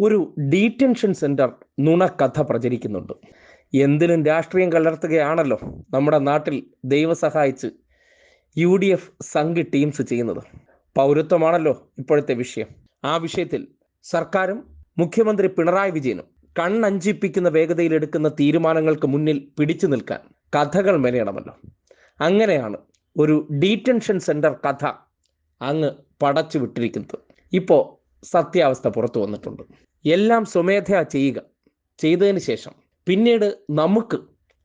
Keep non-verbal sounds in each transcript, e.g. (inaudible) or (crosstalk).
ഒരു detention centre നുണക്കഥ പ്രചരിക്കുന്നുണ്ട്. എന്തിനും രാഷ്ട്രീയം കലർത്തുകയാണല്ലോ നമ്മുടെ നാട്ടിൽ ദൈവം സഹായിച്ച് U D F Sangh teams ചെയ്യുന്നത്. പൗരത്വമാണല്ലോ ഇപ്പോഴത്തെ വിഷയം. ആ വിഷയത്തിൽ സർക്കാരും മുഖ്യമന്ത്രി പിണറായി വിജയനും കണ്ണഞ്ചിപ്പിക്കുന്ന വേഗതയിൽ എടുക്കുന്ന തീരുമാനങ്ങൾക്ക് മുന്നിൽ പിടിച്ചു നിൽക്കാൻ കഥകൾ മെനയണമല്ലോ. അങ്ങനെയാണ് ഒരു ഡീറ്റൻഷൻ സെന്റർ കഥ അങ്ങ് പടച്ചു വിട്ടിരിക്കുന്നത്. ഇപ്പോൾ സത്യാവസ്ഥ പുറത്തു വന്നിട്ടുണ്ട്. എല്ലാം സ്വമേധയാ ചെയ്യുക. ചെയ്തതിന് ശേഷം പിന്നീട് നമുക്ക്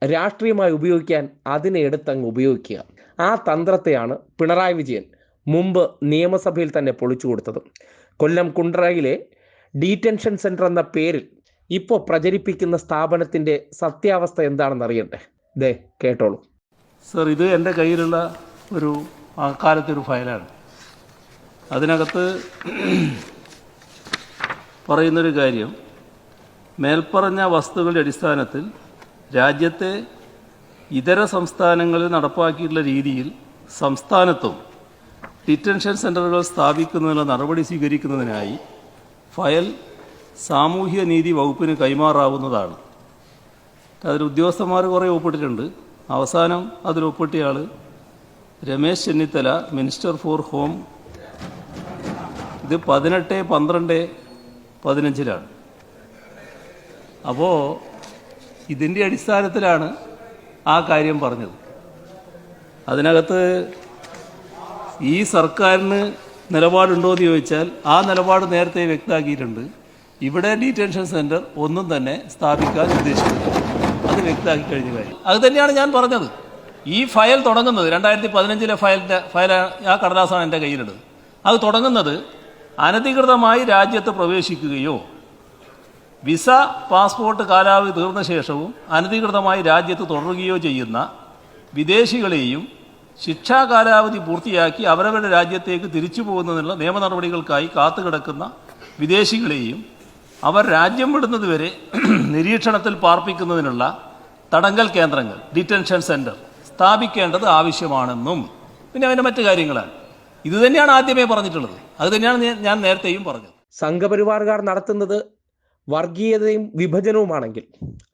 രാഷ്ട്രീയമായി ഉപയോഗിക്കാൻ അതിനെ എടുത്തങ്ങ് ഉപയോഗിക്കുക. ആ തന്ത്രത്തെയാണ് പിണറായി വിജയൻ മുമ്പ് നിയമസഭയിൽ തന്നെ പൊളിച്ചു കൊടുത്തത്. കൊല്ലം കുണ്ടറയിലെ ഡീറ്റൻഷൻ സെന്റർ എന്ന പേരിൽ ഇപ്പോൾ പ്രചരിപ്പിക്കുന്ന സ്ഥാപനത്തിന്റെ സത്യാവസ്ഥ എന്താണെന്ന് അറിയണ്ടേ? ദേ കേട്ടോളൂ. സർ ഇത് എന്റെ കയ്യിലുള്ള ഒരു അക്കാലത്തെ ഒരു ഫയലാണ്. അതിനകത്ത് പറയുന്നൊരു കാര്യം. മേൽപ്പറഞ്ഞ വസ്തുക്കളുടെ അടിസ്ഥാനത്തിൽ രാജ്യത്തെ ഇതര സംസ്ഥാനങ്ങളിൽ നടപ്പാക്കിയിട്ടുള്ള രീതിയിൽ സംസ്ഥാനത്തും ഡിറ്റൻഷൻ സെന്ററുകൾ സ്ഥാപിക്കുന്നതിനുള്ള നടപടി സ്വീകരിക്കുന്നതിനായി ഫയൽ സാമൂഹ്യ നീതി വകുപ്പിന് കൈമാറാവുന്നതാണ്. അതിൽ ഉദ്യോഗസ്ഥന്മാർ കുറേ ഒപ്പിട്ടിട്ടുണ്ട്. അവസാനം അതിൽ ഒപ്പിട്ടിയ Ramesh Chennithala minister for home. ഇത് പതിനെട്ട് പന്ത്രണ്ട് പതിനഞ്ചിലാണ്. അപ്പോൾ ഇതിന്റെ അടിസ്ഥാനത്തിലാണ് ആ കാര്യം പറഞ്ഞത്. അതിനകത്ത് ഈ സർക്കാരിന് നിലപാടുണ്ടോ എന്ന് ചോദിച്ചാൽ ആ നിലപാട് നേരത്തെ വ്യക്തമാക്കിയിട്ടുണ്ട്. ഇവിടെ ഡീറ്റൻഷൻ സെന്റർ ഒന്നും തന്നെ സ്ഥാപിക്കാൻ ഉദ്ദേശിക്കുന്നു അത് വ്യക്തമാക്കി കഴിഞ്ഞ കാര്യം അത് തന്നെയാണ് ഞാൻ പറഞ്ഞത്. ഈ ഫയൽ തുടങ്ങുന്നത് രണ്ടായിരത്തി പതിനഞ്ചിലെ ഫയലിന്റെ ഫയൽ ആ കടലാസാണ് എന്റെ കയ്യിലുള്ളത്. അത് തുടങ്ങുന്നത് അനധികൃതമായി രാജ്യത്ത് പ്രവേശിക്കുകയോ വിസ പാസ്പോർട്ട് കാലാവധി തീർന്ന ശേഷവും അനധികൃതമായി രാജ്യത്ത് തുടരുകയോ ചെയ്യുന്ന വിദേശികളെയും ശിക്ഷാ കാലാവധി പൂർത്തിയാക്കി അവരവരുടെ രാജ്യത്തേക്ക് തിരിച്ചു പോകുന്നതിനുള്ള നിയമ നടപടികൾക്കായി കാത്തുകിടക്കുന്ന വിദേശികളെയും അവർ രാജ്യം വിടുന്നതുവരെ (clears throat) നിരീക്ഷണത്തിൽ പാർപ്പിക്കുന്നതിനുള്ള തടങ്കൽ കേന്ദ്രങ്ങൾ ഡിറ്റൻഷൻ സെന്റർ സ്ഥാപിക്കേണ്ടത് ആവശ്യമാണെന്നും പിന്നെ അതിന്റെ മറ്റു കാര്യങ്ങളാണ്. ഇത് തന്നെയാണ് ആദ്യമേ പറഞ്ഞിട്ടുള്ളത്. അത് തന്നെയാണ് ഞാൻ- നേരത്തെയും പറഞ്ഞത്. സംഘപരിവാറുകാർ നടത്തുന്നത് വർഗീയതയും വിഭജനവുമാണെങ്കിൽ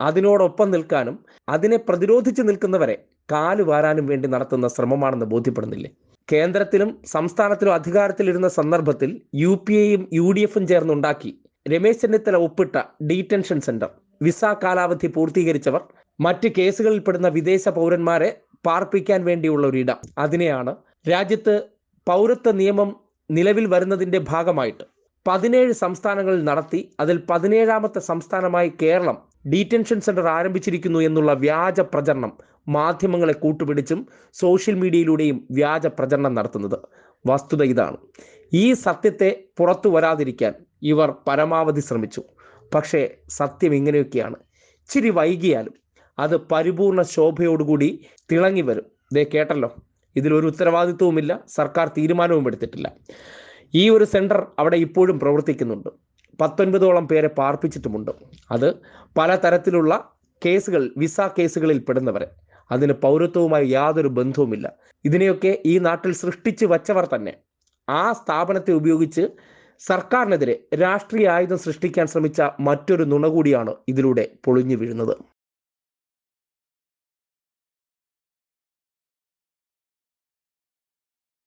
അതിനോടൊപ്പം നിൽക്കാനും അതിനെ പ്രതിരോധിച്ച് നിൽക്കുന്നവരെ കാലു വാരാനും വേണ്ടി നടത്തുന്ന ശ്രമമാണെന്ന് ബോധ്യപ്പെടുന്നില്ലേ? കേന്ദ്രത്തിലും സംസ്ഥാനത്തിലും അധികാരത്തിലിരുന്ന സന്ദർഭത്തിൽ യു പി എയും യു ഡി എഫും ചേർന്നുണ്ടാക്കി രമേശ് ചെന്നിത്തല ഒപ്പിട്ട ഡീറ്റൻഷൻ സെന്റർ. വിസ കാലാവധി പൂർത്തീകരിച്ചവർ മറ്റ് കേസുകളിൽപ്പെടുന്ന വിദേശ പൗരന്മാരെ പാർപ്പിക്കാൻ വേണ്ടിയുള്ള ഒരു ഇടം അതിനെയാണ് രാജ്യത്ത് പൗരത്വ നിയമം നിലവിൽ വരുന്നതിന്റെ ഭാഗമായിട്ട് പതിനേഴ് സംസ്ഥാനങ്ങളിൽ നടത്തി അതിൽ പതിനേഴാമത്തെ സംസ്ഥാനമായി കേരളം ഡീറ്റൻഷൻ സെന്റർ ആരംഭിച്ചിരിക്കുന്നു എന്നുള്ള വ്യാജ പ്രചരണം മാധ്യമങ്ങളെ കൂട്ടുപിടിച്ചും സോഷ്യൽ മീഡിയയിലൂടെയും വ്യാജ പ്രചരണം നടത്തുന്നത്. വസ്തുത ഇതാണ്. ഈ സത്യത്തെ പുറത്തു വരാതിരിക്കാൻ ഇവർ പരമാവധി ശ്രമിച്ചു. പക്ഷേ സത്യം ഇങ്ങനെയൊക്കെയാണ്. ഇച്ചിരി വൈകിയാലും അത് പരിപൂർണ ശോഭയോടുകൂടി തിളങ്ങി വരും. ദേ കേട്ടല്ലോ. ഇതിലൊരു ഉത്തരവാദിത്വവുമില്ല. സർക്കാർ തീരുമാനവും എടുത്തിട്ടില്ല. ഈ ഒരു സെന്റർ അവിടെ ഇപ്പോഴും പ്രവർത്തിക്കുന്നുണ്ട്. പത്തൊൻപതോളം പേരെ പാർപ്പിച്ചിട്ടുമുണ്ട്. അത് പലതരത്തിലുള്ള കേസുകൾ വിസ കേസുകളിൽ പെടുന്നവരെ. അതിന് പൗരത്വവുമായി യാതൊരു ബന്ധവുമില്ല. ഇതിനെയൊക്കെ ഈ നാട്ടിൽ സൃഷ്ടിച്ചു വച്ചവർ തന്നെ. ആ സ്ഥാപനത്തെ ഉപയോഗിച്ച് സർക്കാരിനെതിരെ രാഷ്ട്രീയ ആയുധം സൃഷ്ടിക്കാൻ ശ്രമിച്ച മറ്റൊരു നുണ കൂടിയാണ് ഇതിലൂടെ പൊളിഞ്ഞു വീഴുന്നത്.